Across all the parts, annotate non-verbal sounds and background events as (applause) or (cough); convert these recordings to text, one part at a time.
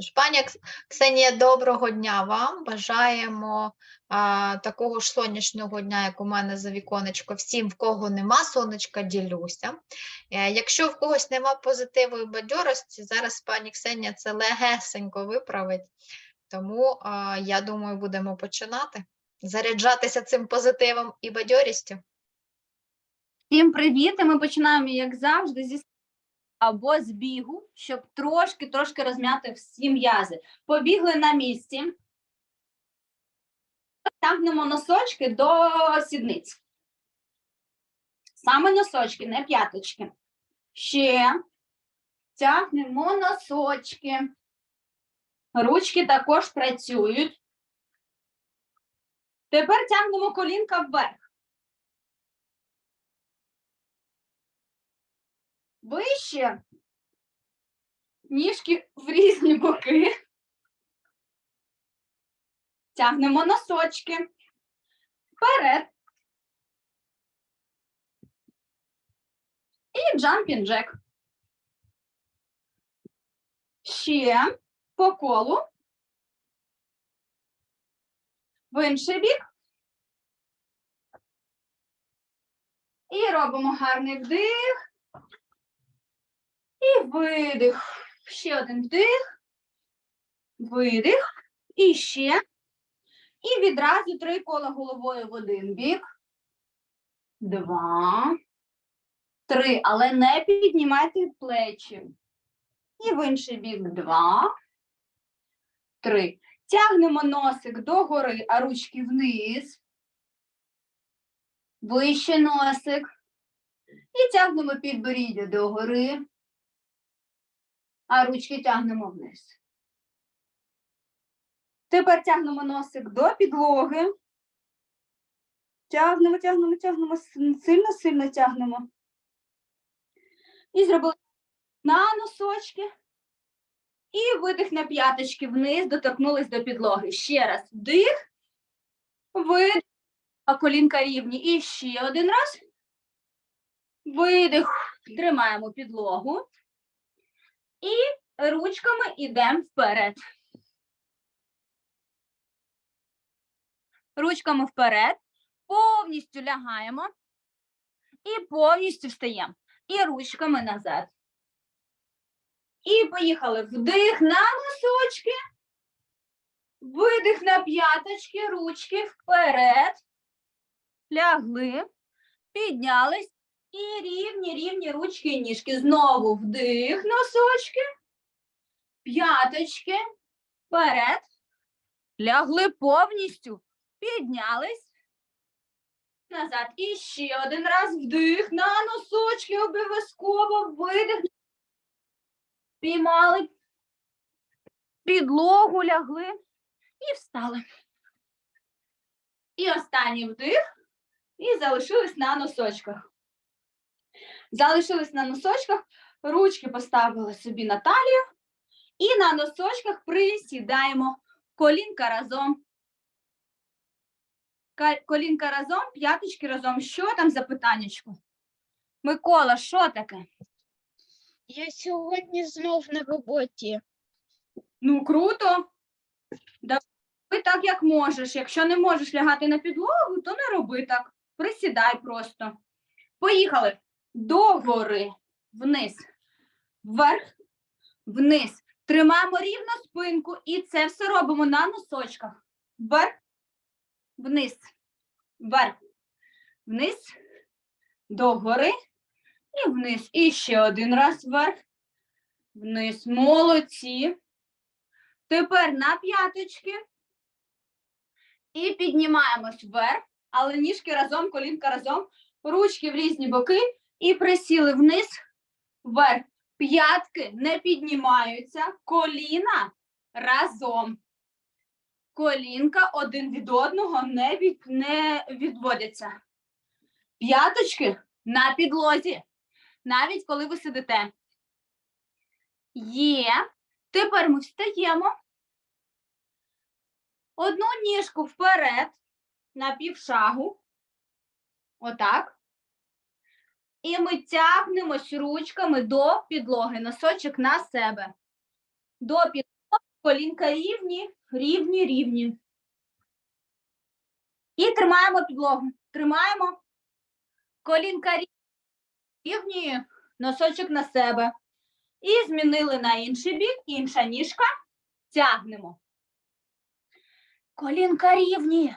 Тож, пані Ксенія, доброго дня вам. Бажаємо а, такого ж сонячного дня, як у мене за віконечко. Всім, в кого нема сонечка, ділюся. Е, Якщо в когось нема позитиву і бадьорості, зараз пані Ксенія це легесенько виправить. Тому а, я думаю, будемо починати заряджатися цим позитивом і бадьорістю. Всім привіт! І ми починаємо, як завжди, зі або з бігу, щоб трошки-трошки розм'яти всі м'язи. Побігли на місці. Тягнемо носочки до сідниць. Саме носочки, не п'яточки. Ще тягнемо носочки. Ручки також працюють. Тепер тягнемо колінка вверх. Вище. Ніжки в різні боки. Тягнемо носочки. Вперед. І jumping jack. Ще по колу. В інший бік. І робимо гарний вдих. І видих. Ще один вдих. Видих. І ще. І відразу три кола головою в один бік. Два. Три. Але не піднімайте плечі. І в інший бік два. Три. Тягнемо носик догори, а ручки вниз. Вище носик. І тягнемо підборіддя догори а ручки тягнемо вниз. Тепер тягнемо носик до підлоги. Тягнемо, тягнемо, тягнемо, сильно, сильно тягнемо. І зробили на носочки. І видих на п'яточки вниз, доторкнулись до підлоги. Ще раз вдих, видих, а колінка рівні. І ще один раз. Видих. Тримаємо підлогу. І ручками йдемо вперед. Ручками вперед, повністю лягаємо і повністю встаємо. І ручками назад. І поїхали. Вдих на носочки, видих на п'яточки, ручки вперед. Лягли, піднялись. І рівні, рівні ручки і ніжки. Знову вдих, носочки, п'яточки, вперед. Лягли повністю, піднялись. Назад. І ще один раз вдих на носочки, обов'язково видих. Піймали підлогу, лягли і встали. І останній вдих. І залишились на носочках. Залишились на носочках, ручки поставили собі на талію. І на носочках присідаємо колінка разом. Колінка разом, п'яточки разом. Що там за питаннячко? Микола, що таке? Я сьогодні знов на роботі. Ну, круто. Давай так, як можеш. Якщо не можеш лягати на підлогу, то не роби так. Присідай просто. Поїхали. Догори, вниз, вверх, вниз. Тримаємо рівно спинку і це все робимо на носочках. Вверх, вниз, вверх, вниз, догори і вниз. І ще один раз вверх, вниз. Молодці. Тепер на п'яточки. І піднімаємось вверх, але ніжки разом, колінка разом, ручки в різні боки і присіли вниз, вверх. П'ятки не піднімаються, коліна разом. Колінка один від одного не, від, не відводяться. П'яточки на підлозі, навіть коли ви сидите. Є. Тепер ми встаємо. Одну ніжку вперед на півшагу. Отак. І ми тягнемось ручками до підлоги. Носочок на себе. До підлоги, колінка рівні, рівні, рівні. І тримаємо підлогу. Тримаємо. Колінка рівні, рівні, носочок на себе. І змінили на інший бік, інша ніжка. Тягнемо. Колінка рівні.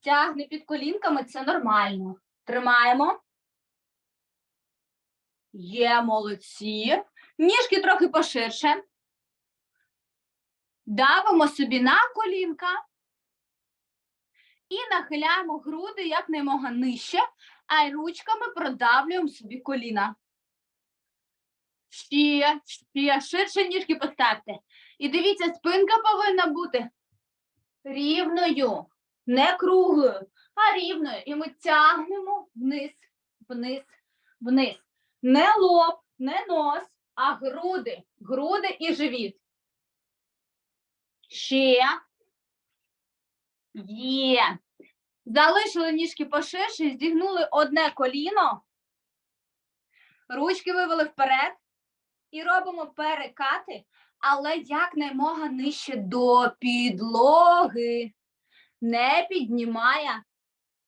Тягне під колінками, це нормально. Тримаємо. Є молодці. Ніжки трохи поширше. Давимо собі на колінка. І нахиляємо груди якнаймога нижче, а й ручками продавлюємо собі коліна. Ще, ще, ширше ніжки поставте. І дивіться, спинка повинна бути рівною, не круглою, а рівною. І ми тягнемо вниз, вниз, вниз. Не лоб, не нос, а груди, груди і живіт. Ще. Є. Залишили ніжки поширше, зігнули одне коліно. Ручки вивели вперед. І робимо перекати, але якнаймога нижче до підлоги. Не піднімає,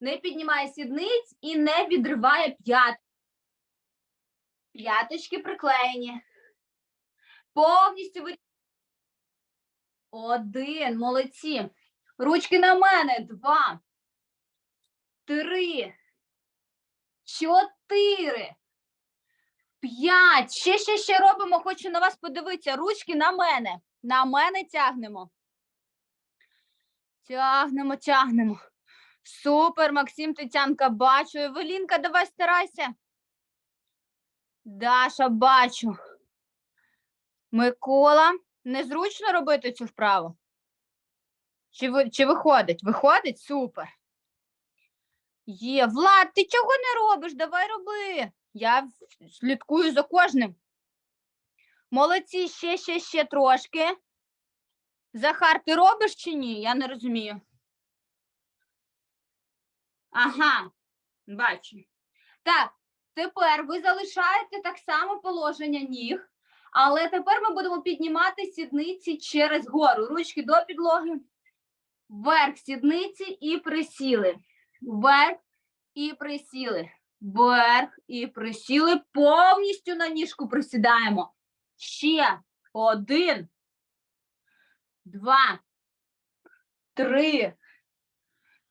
не піднімає сідниць і не відриває п'ят. П'яточки приклеєні. Повністю ви... Один. Молодці. Ручки на мене. Два. Три. Чотири. П'ять. Ще, ще, ще робимо. Хочу на вас подивитися. Ручки на мене. На мене тягнемо. Тягнемо, тягнемо. Супер, Максим, Тетянка, бачу. Евелінка, давай старайся. Даша, бачу. Микола, незручно робити цю вправу? Чи, чи виходить? Виходить? Супер. Є. Влад, ти чого не робиш? Давай роби. Я слідкую за кожним. Молодці, ще, ще, ще трошки. Захар, ти робиш чи ні? Я не розумію. Ага, бачу. Так, тепер ви залишаєте так само положення ніг, але тепер ми будемо піднімати сідниці через гору. Ручки до підлоги, вверх сідниці і присіли. Вверх і присіли. Вверх і присіли. Повністю на ніжку присідаємо. Ще один, два, три,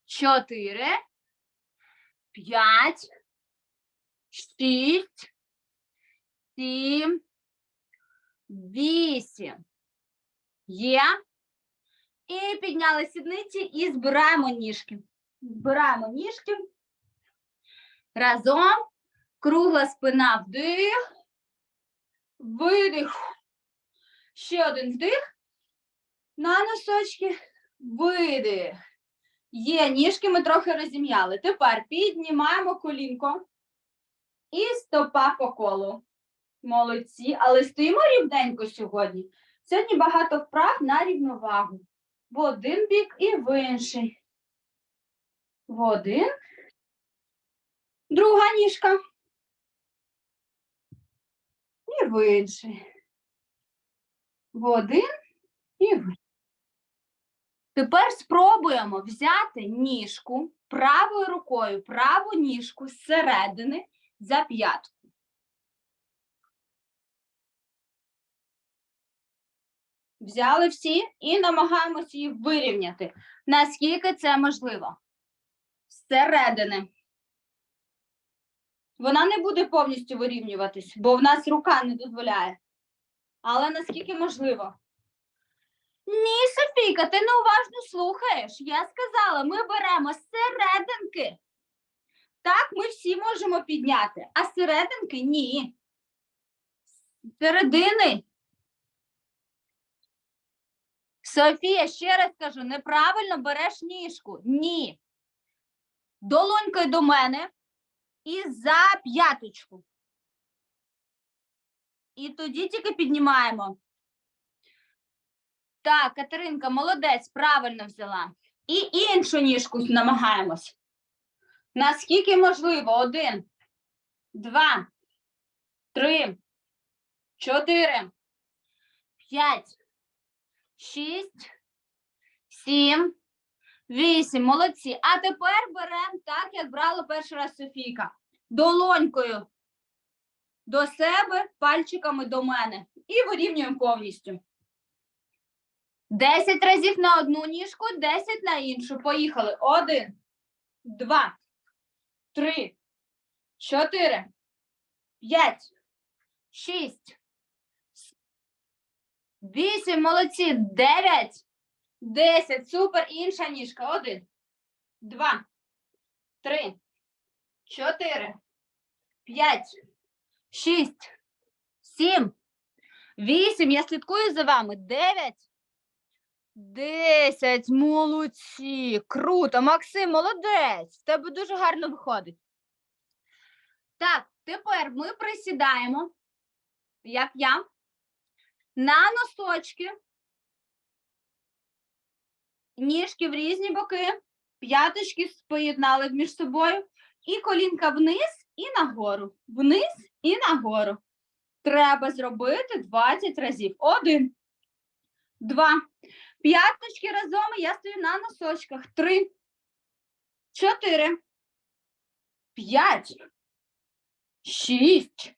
чотири, п'ять, шість, сім, вісім. Є. І підняли сідниці і збираємо ніжки. Збираємо ніжки. Разом. Кругла спина вдих. Видих. Ще один вдих. На носочки. Видих. Є, ніжки ми трохи розім'яли. Тепер піднімаємо колінко і стопа по колу. Молодці, але стоїмо рівненько сьогодні. Сьогодні багато вправ на рівновагу. В один бік і в інший. В один. Друга ніжка. І в інший. В один і в інший. Тепер спробуємо взяти ніжку правою рукою, праву ніжку зсередини за п'ятку. Взяли всі і намагаємося її вирівняти. Наскільки це можливо? Зсередини. Вона не буде повністю вирівнюватись, бо в нас рука не дозволяє. Але наскільки можливо? Ні, Софійка, ти неуважно слухаєш. Я сказала, ми беремо серединки. Так, ми всі можемо підняти, а серединки ні. Середини. Софія, ще раз кажу, неправильно береш ніжку. Ні. Долонькою до мене і за п'яточку. І тоді тільки піднімаємо. Так, Катеринка, молодець, правильно взяла. І іншу ніжку намагаємось. Наскільки можливо, один. два, три, чотири, п'ять, шість, сім, вісім. Молодці. А тепер беремо так, як брала перший раз Софійка. Долонькою до себе, пальчиками до мене. І вирівнюємо повністю. 10 разів на одну ніжку, 10 на іншу. Поїхали. Один, два, три, чотири, п'ять, шість, вісім. Молодці. Дев'ять, десять. Супер. Інша ніжка. Один, два, три, чотири, п'ять, шість, сім, вісім. Я слідкую за вами. Дев'ять. Десять, молодці, круто. Максим, молодець. В тебе дуже гарно виходить. Так, тепер ми присідаємо, як я, на носочки, ніжки в різні боки, п'яточки поєднали між собою, і колінка вниз і нагору. Вниз і нагору. Треба зробити 20 разів. Один, два. П'яточки разом, і я стою на носочках. Три, чотири, п'ять, шість,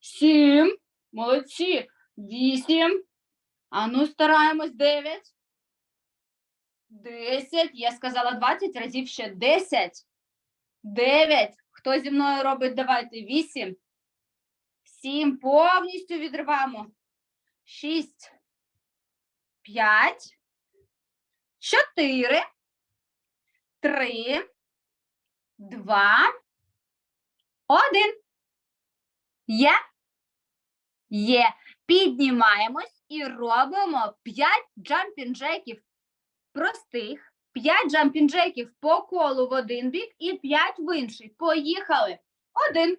сім. Молодці. Вісім. А ну, стараємось. Дев'ять. Десять. Я сказала 20 разів ще. Десять. Дев'ять. Хто зі мною робить? Давайте. Вісім. Сім. Повністю відриваємо. Шість п'ять, чотири, три, два, один. Є? Є. Піднімаємось і робимо 5 джампінг-джеків простих, 5 джампінг-джеків по колу в один бік і 5 в інший. Поїхали. Один,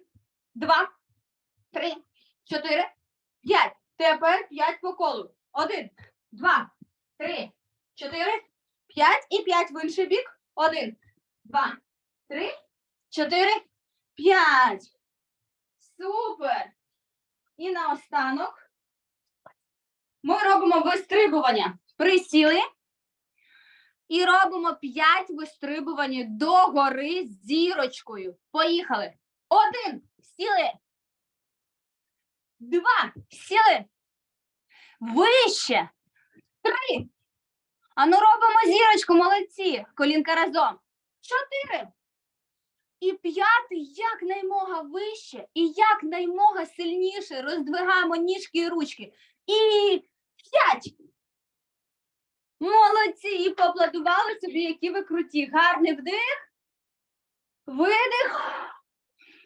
два, три, чотири, п'ять. Тепер 5 по колу. Один, два, три, чотири, п'ять і п'ять в інший бік. Один, два, три, чотири, п'ять. Супер. І наостанок ми робимо вистрибування. Присіли. І робимо 5 вистрибувань догори з зірочкою. Поїхали. Один. Сіли. Два. Сіли. Вище. Три. Ану робимо зірочку, молодці. Колінка разом. Чотири. І п'ятий якнаймога вище і якнаймога сильніше роздвигаємо ніжки і ручки. І п'ять. Молодці. І поаплодували собі, які ви круті. Гарний вдих. Видих.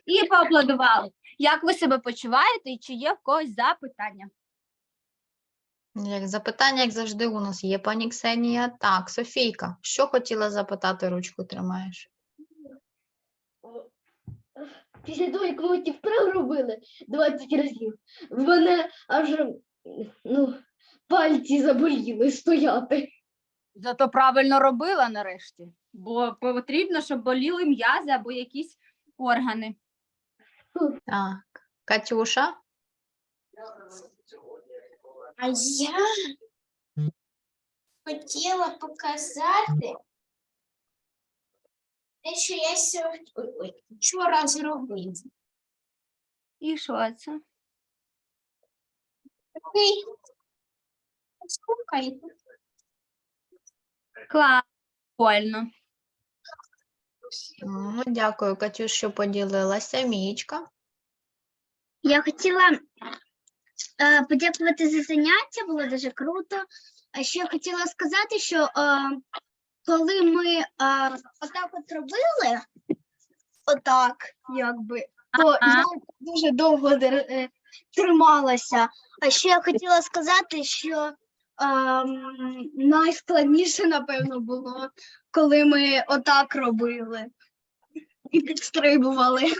І поаплодували. Як ви себе почуваєте і чи є в когось запитання? Як запитання, як завжди, у нас є пані Ксенія. Так, Софійка, що хотіла запитати, ручку тримаєш? Після того, як ми ті вправи робили 20 разів, в мене аж ну, пальці заболіли стояти. Зато правильно робила нарешті, бо потрібно, щоб боліли м'язи або якісь органи. Так, Катюша, А я хотіла показати те, що я сьогодні ой, ой, вчора зробив. І що це? Такий слухайте. Клас, прикольно. ну, дякую, Катюш, що поділилася. Мієчка. Я хотіла подякувати за заняття, було дуже круто. А ще хотіла сказати, що е, коли ми е, отак от робили, отак, якби, то я дуже довго е, трималася. А ще я хотіла сказати, що найскладніше, напевно, було, коли ми отак робили і підстрибували.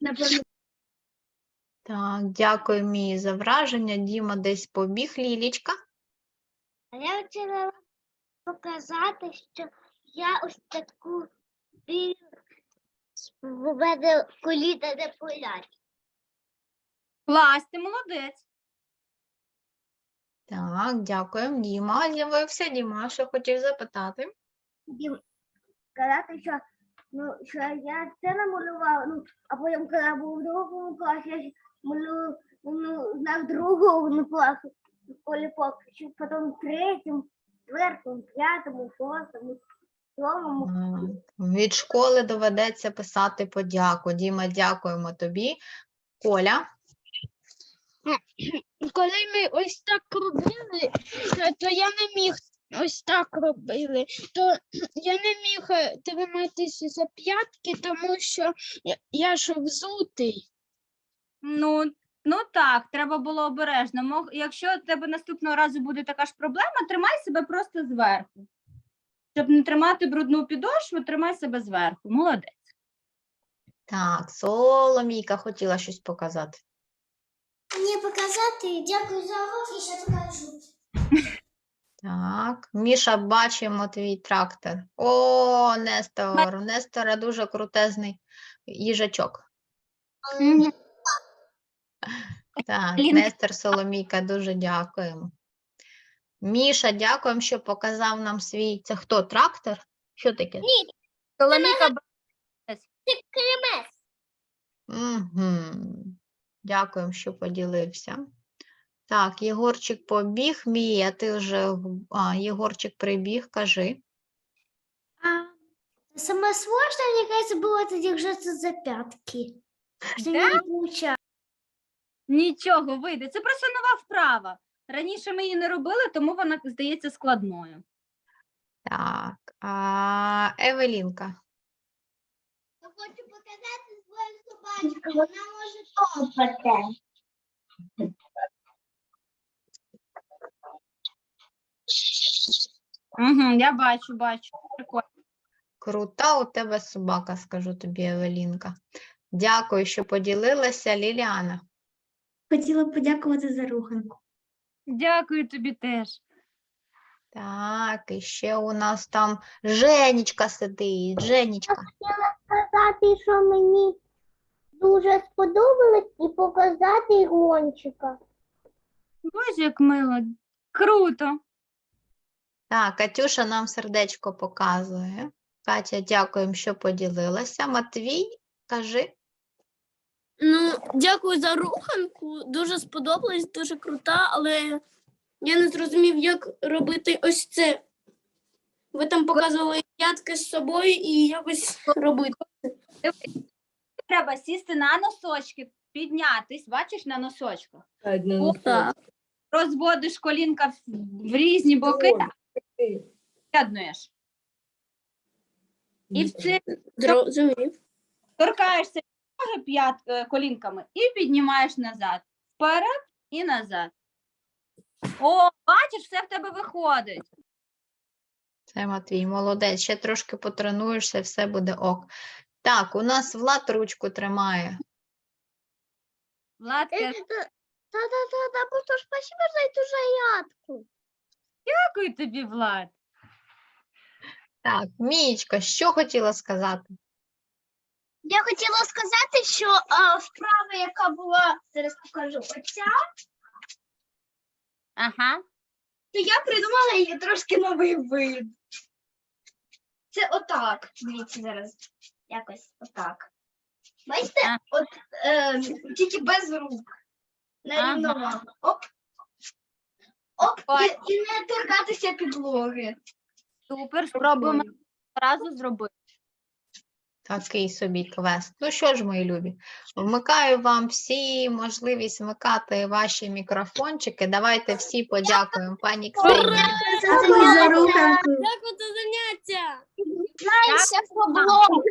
Напевно, Так, дякую, Мії, за враження. Діма десь побіг, Лілічка. А я хотіла показати, що я ось таку білу в мене коліна не болять. Клас, ти молодець. Так, дякуємо. Діма з'явився. Діма, що хотів запитати? Дім, казати, що, ну, що я це намалювала, ну, а потім, коли я був в другому класі, я ж малюю ну, знак другого ну, класу в що, потім в четвертому, п'ятому, шостому, сьомому. Від школи доведеться писати подяку. Діма, дякуємо тобі. Коля, Коли ми ось так робили, е, то я не міг ось так робили, то я не міг е, триматися за п'ятки, тому що я, я ж взутий. Ну, ну так, треба було обережно. Мог, якщо в тебе наступного разу буде така ж проблема, тримай себе просто зверху. Щоб не тримати брудну підошву, тримай себе зверху. Молодець. так, Соломійка хотіла щось показати. Мені показати, дякую за урок і ще покажу. (laughs) Так, Міша, бачимо твій трактор. О, Нестор, у Нестора дуже крутезний їжачок. Так. Нестор Соломійка, дуже дякуємо. Міша, дякуємо, що показав нам свій. Це хто? Трактор? Що таке? Соломіка, Кремес. Угу. Дякуємо, що поділився. Так, Єгорчик побіг. Мія, ти вже. в- А, Єгорчик прибіг, кажи. Самое сложное, мне кажется, было это держаться за пятки. Что мне не. Нічого вийде. Це просто нова вправа. Раніше ми її не робили, тому вона здається складною. Так, а, Евелінка. Я хочу показати свою собачку. Вона може топати. Угу, я бачу, бачу. Прикольно. Крута у тебе собака, скажу тобі, Евелінка. Дякую, що поділилася, Ліліана. Хотіла подякувати за руханку. Дякую тобі теж. Так, і ще у нас там Женечка сидить. Женечка. Сказати, що мені дуже сподобалось, і показати гончика. Боже, як мило. Круто. Так, Катюша нам сердечко показує. Катя, дякуємо, що поділилася. Матвій, кажи. Ну, дякую за руханку. Дуже сподобалась, дуже крута, але я не зрозумів, як робити ось це. Ви там показували п'ятки з собою і якось робити. Треба сісти на носочки, піднятись, бачиш, на носочках. Так. Розводиш колінка в, в різні боки, з'єднуєш. І в це Зрозумів. торкаєшся п'ят е, колінками і піднімаєш назад. Вперед і назад. О, бачиш, все в тебе виходить. Це Матвій, молодець. Ще трошки потренуєшся, все буде ок. Так, у нас Влад ручку тримає. Владка, Та-та-та, просто спасибо за эту заятку. дякую тобі, Влад. Так, Мієчка, що хотіла сказати? Я хотіла сказати, що а, вправа, яка була, зараз покажу, оця, Ага. то я придумала її трошки новий вид. Це отак. Дивіться зараз. Якось отак. Бачите? А. От е, тільки без рук. На Ага. рівновагу. Оп. Оп, Ой. і, і не торкатися підлоги. Супер, спробуємо разу зробити. Такий собі квест. Ну що ж, мої любі, вмикаю вам всі можливість вмикати ваші мікрофончики. Давайте всі подякуємо пані Ксенії. за руханку. Дякую за заняття. Знаєшся по блогу.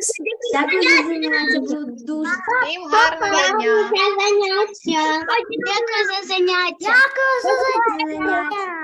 Дякую за заняття, було дуже Всім гарного дня! заняття. Дякую за заняття. Дякую за заняття.